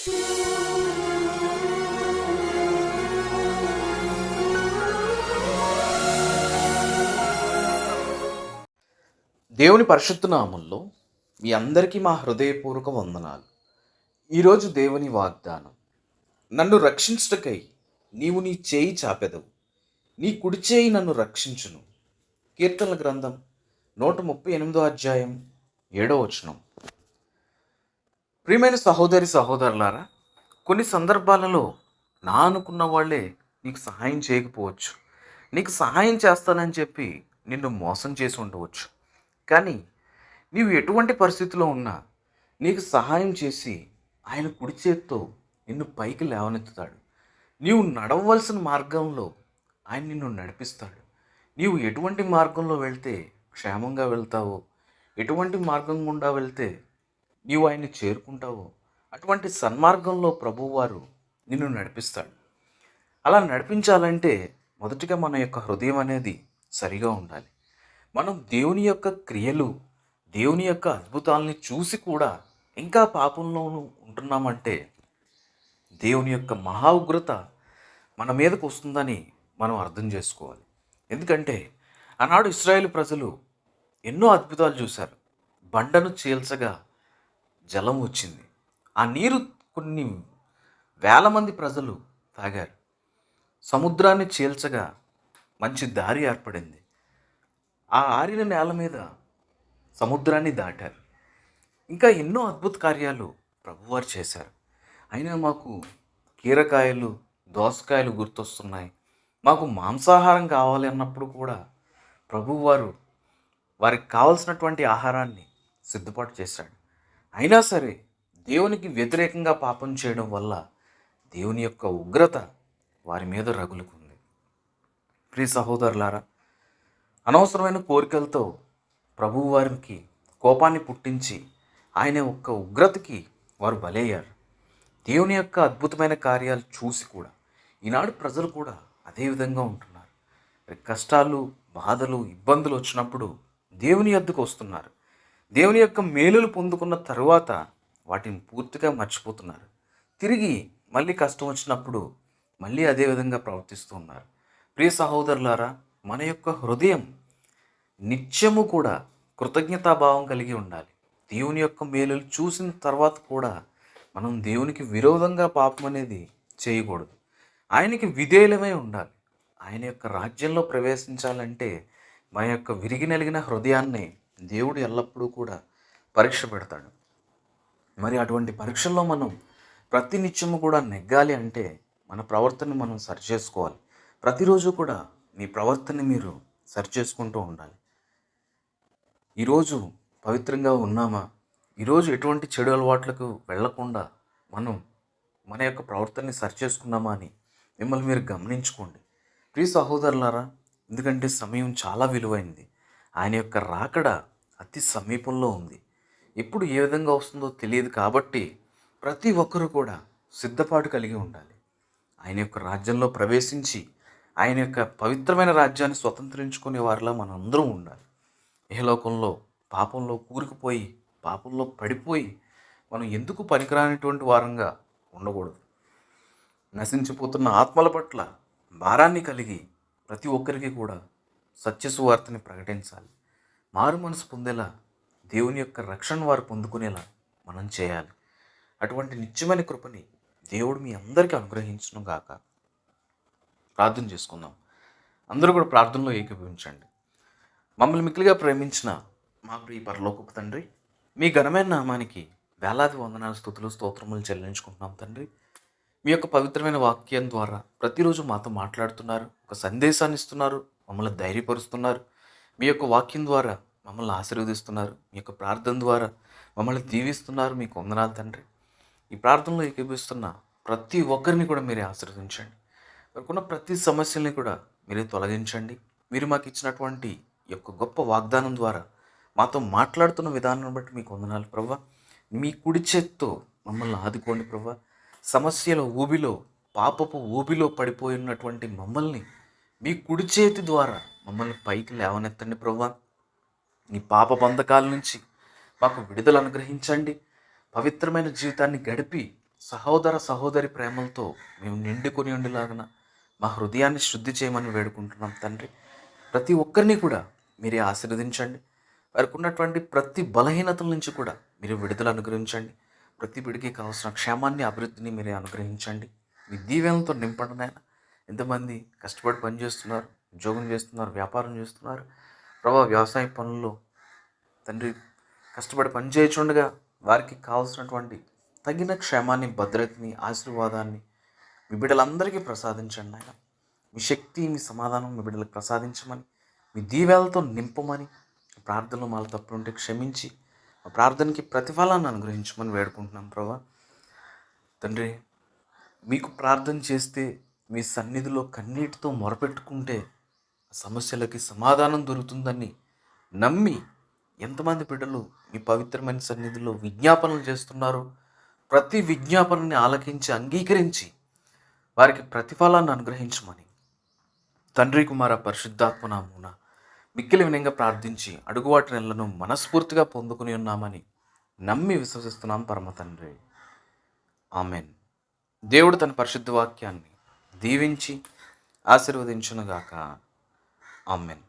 దేవుని పరిశుద్ధ నామంలో మీ అందరికీ మా హృదయపూర్వక వందనాలు. ఈరోజు దేవుని వాగ్దానం నన్ను రక్షించుటకై నీవు నీ చేయి చాపెదవు నీ కుడి చేయి నన్ను రక్షించును. కీర్తనల గ్రంథం నూట ముప్పై ఎనిమిదో అధ్యాయం ఏడో వచనం. ప్రియమైన సహోదరి సహోదరులారా కొన్ని సందర్భాలలో నా అనుకున్న వాళ్ళే నీకు సహాయం చేయకపోవచ్చు. నీకు సహాయం చేస్తానని చెప్పి నిన్ను మోసం చేసి ఉండవచ్చు. కానీ నీవు ఎటువంటి పరిస్థితిలో ఉన్నా నీకు సహాయం చేసి ఆయన కుడి చేత్తో నిన్ను పైకి లేవనెత్తుతాడు. నీవు నడవలసిన మార్గంలో ఆయన నిన్ను నడిపిస్తాడు. నీవు ఎటువంటి మార్గంలో వెళ్తే క్షేమంగా వెళ్తావో ఎటువంటి మార్గం గుండా వెళ్తే నీవు ఆయన్ని చేరుకుంటావో? అటువంటి సన్మార్గంలో ప్రభువారు నిన్ను నడిపిస్తాడు. అలా నడిపించాలంటే మొదటిగా మన యొక్క హృదయం అనేది సరిగా ఉండాలి. మనం దేవుని యొక్క క్రియలు దేవుని యొక్క అద్భుతాలని చూసి కూడా ఇంకా పాపంలోనూ ఉంటున్నామంటే దేవుని యొక్క మహా ఉగ్రత మన మీదకు వస్తుందని మనం అర్థం చేసుకోవాలి. ఎందుకంటే ఆనాడు ఇస్రాయేల్ ప్రజలు ఎన్నో అద్భుతాలు చూశారు. బండను చీల్చగా జలం వచ్చింది. ఆ నీరు కొన్ని వేల మంది ప్రజలు తాగారు. సముద్రాన్ని చీల్చగా మంచి దారి ఏర్పడింది. ఆ ఆరిన నేల మీద సముద్రాన్ని దాటారు. ఇంకా ఎన్నో అద్భుత కార్యాలు ప్రభువారు చేశారు. అయినా మాకు కీరకాయలు దోసకాయలు గుర్తొస్తున్నాయి. మాకు మాంసాహారం కావాలి అన్నప్పుడు కూడా ప్రభువారు వారికి కావలసినటువంటి ఆహారాన్ని సిద్ధపాటు చేశాడు. అయినా సరే దేవునికి వ్యతిరేకంగా పాపం చేయడం వల్ల దేవుని యొక్క ఉగ్రత వారి మీద రగులుకుంది. ప్రియ సహోదరులారా అనవసరమైన కోరికలతో ప్రభువు వారికి కోపాన్ని పుట్టించి ఆయన యొక్క ఉగ్రతకి వారు బలయ్యారు. దేవుని యొక్క అద్భుతమైన కార్యాలు చూసి కూడా ఈనాడు ప్రజలు కూడా అదే విధంగా ఉంటున్నారు. కష్టాలు బాధలు ఇబ్బందులు వచ్చినప్పుడు దేవుని ఎద్దుకు వస్తున్నారు. దేవుని యొక్క మేలులు పొందుకున్న తరువాత వాటిని పూర్తిగా మర్చిపోతున్నారు. తిరిగి మళ్ళీ కష్టం వచ్చినప్పుడు మళ్ళీ అదే విధంగా ప్రవర్తిస్తూ ఉన్నారు. ప్రియ సహోదరులారా మన యొక్క హృదయం నిత్యము కూడా కృతజ్ఞతాభావం కలిగి ఉండాలి. దేవుని యొక్క మేలులు చూసిన తర్వాత కూడా మనం దేవునికి విరోధంగా పాపం అనేది చేయకూడదు. ఆయనకి విధేయులమై ఉండాలి. ఆయన యొక్క రాజ్యంలో ప్రవేశించాలంటే మన యొక్క విరిగి నలిగిన హృదయాన్ని దేవుడు ఎల్లప్పుడూ కూడా పరీక్ష పెడతాడు. మరి అటువంటి పరీక్షల్లో మనం ప్రతి నిత్యము కూడా నెగ్గాలి అంటే మన ప్రవర్తన మనం సరి చేసుకోవాలి. ప్రతిరోజు కూడా మీ ప్రవర్తన మీరు సరి చేసుకుంటూ ఉండాలి. ఈరోజు పవిత్రంగా ఉన్నామా? ఈరోజు ఎటువంటి చెడు అలవాట్లకు వెళ్ళకుండా మనం మన యొక్క ప్రవర్తనని సరి చేసుకున్నామా అని మిమ్మల్ని మీరు గమనించుకోండి. ప్రియ సహోదరులారా ఎందుకంటే సమయం చాలా విలువైంది. ఆయన యొక్క రాకడ అతి సమీపంలో ఉంది. ఎప్పుడు ఏ విధంగా వస్తుందో తెలియదు కాబట్టి ప్రతి ఒక్కరూ కూడా సిద్ధపాటు కలిగి ఉండాలి. ఆయన యొక్క రాజ్యంలో ప్రవేశించి ఆయన యొక్క పవిత్రమైన రాజ్యాన్ని స్వతంత్రించుకునే వారిలా మనందరం అందరం ఉండాలి. లోకంలో పాపంలో కూరుకుపోయి పాపంలో పడిపోయి మనం ఎందుకు పనికిరానిటువంటి వారంగా ఉండకూడదు? నశించిపోతున్న ఆత్మల పట్ల భారాన్ని కలిగి ప్రతి ఒక్కరికి కూడా సత్యసువార్తని ప్రకటించాలి. మారు మనసు పొందేలా దేవుని యొక్క రక్షణ వారు పొందుకునేలా మనం చేయాలి. అటువంటి నిత్యమైన కృపని దేవుడు మీ అందరికీ అనుగ్రహించను గాక. ప్రార్థన చేసుకుందాం. అందరూ కూడా ప్రార్థనలో ఏకీభవించండి. మమ్మల్ని మిక్కిలిగా ప్రేమించిన మా ప్రియ పరలోకపు తండ్రి మీ ఘనమైన నామానికి వేలాది వందనాల స్థుతులు స్తోత్రములు చెల్లించుకుంటున్నాం తండ్రి. మీ యొక్క పవిత్రమైన వాక్యం ద్వారా ప్రతిరోజు మాతో మాట్లాడుతున్నారు ఒక సందేశాన్ని ఇస్తున్నారు మమ్మల్ని ధైర్యపరుస్తున్నారు. మీ యొక్క వాక్యం ద్వారా మమ్మల్ని ఆశీర్వదిస్తున్నారు. మీ యొక్క ప్రార్థన ద్వారా మమ్మల్ని దీవిస్తున్నారు. మీకు వందనాలు తండ్రి. ఈ ప్రార్థనలో ఏకీపిస్తున్న ప్రతి ఒక్కరిని కూడా మీరే ఆశీర్వదించండి. వారికున్న ప్రతి సమస్యల్ని కూడా మీరే తొలగించండి. మీరు మాకు ఇచ్చినటువంటి ఈ యొక్క గొప్ప వాగ్దానం ద్వారా మాతో మాట్లాడుతున్న విధానం బట్టి మీకు వందనాలు ప్రవ్వ. మీ కుడి చేత్తో మమ్మల్ని ఆదుకోండి ప్రవ్వ. సమస్యల ఊబిలో పాపపు ఊబిలో పడిపోయి ఉన్నటువంటి మమ్మల్ని మీ కుడి చేతి ద్వారా మమ్మల్ని పైకి లేవనెత్తండి ప్రభా నీ పాప బంధకాల నుంచి మాకు విడుదల అనుగ్రహించండి. పవిత్రమైన జీవితాన్ని గడిపి సహోదర సహోదరి ప్రేమలతో మేము నిండుకొని ఉండేలాగన మా హృదయాన్ని శుద్ధి చేయమని వేడుకుంటున్నాం తండ్రి. ప్రతి ఒక్కరిని కూడా మీరే ఆశీర్వదించండి. వారికి ఉన్నటువంటి ప్రతి బలహీనతల నుంచి కూడా మీరు విడుదల అనుగ్రహించండి. ప్రతి బిడికి కావాల్సిన క్షేమాన్ని అభివృద్ధిని మీరే అనుగ్రహించండి. మీ దీవెనలతో నింపండి నాయన. ఎంతమంది కష్టపడి పని చేస్తున్నారు ఉద్యోగం చేస్తున్నారు వ్యాపారం చేస్తున్నారు ప్రభావ వ్యవసాయ పనుల్లో తండ్రి కష్టపడి పని చేయుచుండగా వారికి కావాల్సినటువంటి తగిన క్షేమాన్ని భద్రతని ఆశీర్వాదాన్ని మీ బిడ్డలందరికీ ప్రసాదించండి ఆయన మీ శక్తి మీ సమాధానం మీ బిడ్డలకు ప్రసాదించమని మీ దీవేలతో నింపమని ప్రార్థనలు మాల తప్పులు ఉంటే క్షమించి ప్రార్థనకి ప్రతిఫలాన్ని అనుగ్రహించమని వేడుకుంటున్నాం ప్రభా. తండ్రి మీకు ప్రార్థన చేస్తే మీ సన్నిధిలో కన్నీటితో మొరపెట్టుకుంటే సమస్యలకి సమాధానం దొరుకుతుందని నమ్మి ఎంతమంది బిడ్డలు ఈ పవిత్రమైన సన్నిధిలో విజ్ఞాపనలు చేస్తున్నారు ప్రతి విజ్ఞాపనని ఆలకించి అంగీకరించి వారికి ప్రతిఫలాన్ని అనుగ్రహించమని. తండ్రి కుమార పరిశుద్ధాత్మ నామున మిక్కిలి వినంగా ప్రార్థించి అడుగువాటి నెలను మనస్ఫూర్తిగా పొందుకుని ఉన్నామని నమ్మి విశ్వసిస్తున్నాం పరమ తండ్రి. ఆమెన్. దేవుడు తన పరిశుద్ధ వాక్యాన్ని దీవించి ఆశీర్వదించునుగాక. ఆమెన్